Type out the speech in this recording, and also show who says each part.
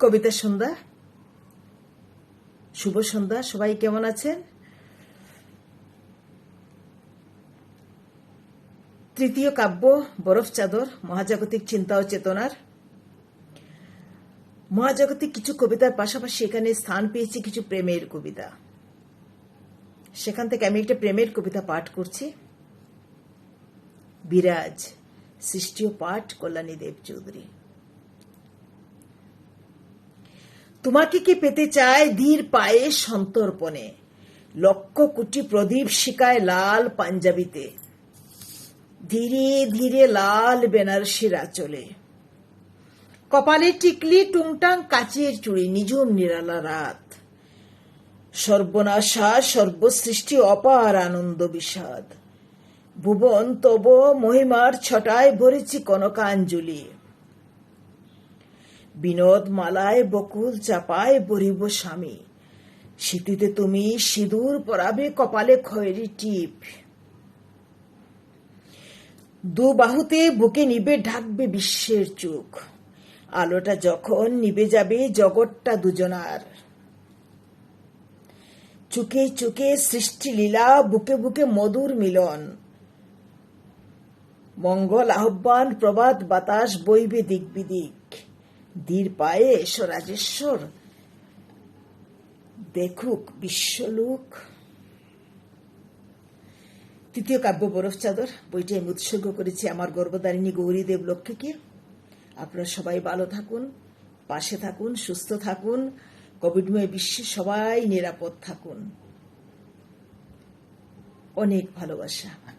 Speaker 1: কবিতা সন্ধ্যা। শুভ সন্ধ্যা, সবাই কেমন আছেন? তৃতীয় কাব্য, বরফ চাদর, মহাজাগতিক চিন্তা ও চেতনার। মহাজাগতিক কিছু কবিতার পাশাপাশি এখানে স্থান পেয়েছি কিছু প্রেমের কবিতা। সেখান থেকে আমি একটা প্রেমের কবিতা পাঠ করছি। বিরাজ, সৃষ্টি ও পাঠ, কল্যাণী দেব চৌধুরী তোমাকে কি পেতে চায় ধীর পায়ে সন্তর্পণে? লক্ষ কোটি প্রদীপ শিকায় লাল পাঞ্জাবিতে। ধীরে ধীরে লাল বেনারসির আচলে। কপালে টিকলি টুংটাং কাচের চুড়ি, নিঝুম নিরালা রাত। সর্বনাশা, সর্বসৃষ্টি, অপার আনন্দ বিষাদ। ভুবন তব মহিমার ছটায় ভরেছি কনকাঞ্জলি। বিনোদ মালায় বকুল চাপায় বরিব স্বামী। শীতিতে তুমি সিঁদুর পরাবে কপালে খয়েরি টিপ। দু বাহুতে বুকে নিবে ঢাকবে বিশ্বের চোখ। আলোটা যখন নিবে যাবে জগৎটা দুজনার। চুকে চুকে সৃষ্টি লীলা, বুকে বুকে মধুর মিলন। মঙ্গল আহ্বান, প্রবাদ বাতাস বইবে দিক বিদিক। ধীর পায়ে এসো, রাজেশ্বর। দেখুক, বিশ্বলোক। তৃতীয় কাব্য বরফ চাদর, বইটি আমি উৎসর্গ করেছি আমার গর্ভদারিণী গৌরী দেব লক্ষ্মীকে। আপনারা সবাই ভালো থাকুন, পাশে থাকুন, সুস্থ থাকুন কোভিডময় বিশ্বে সবাই নিরাপদ থাকুন। অনেক ভালোবাসা।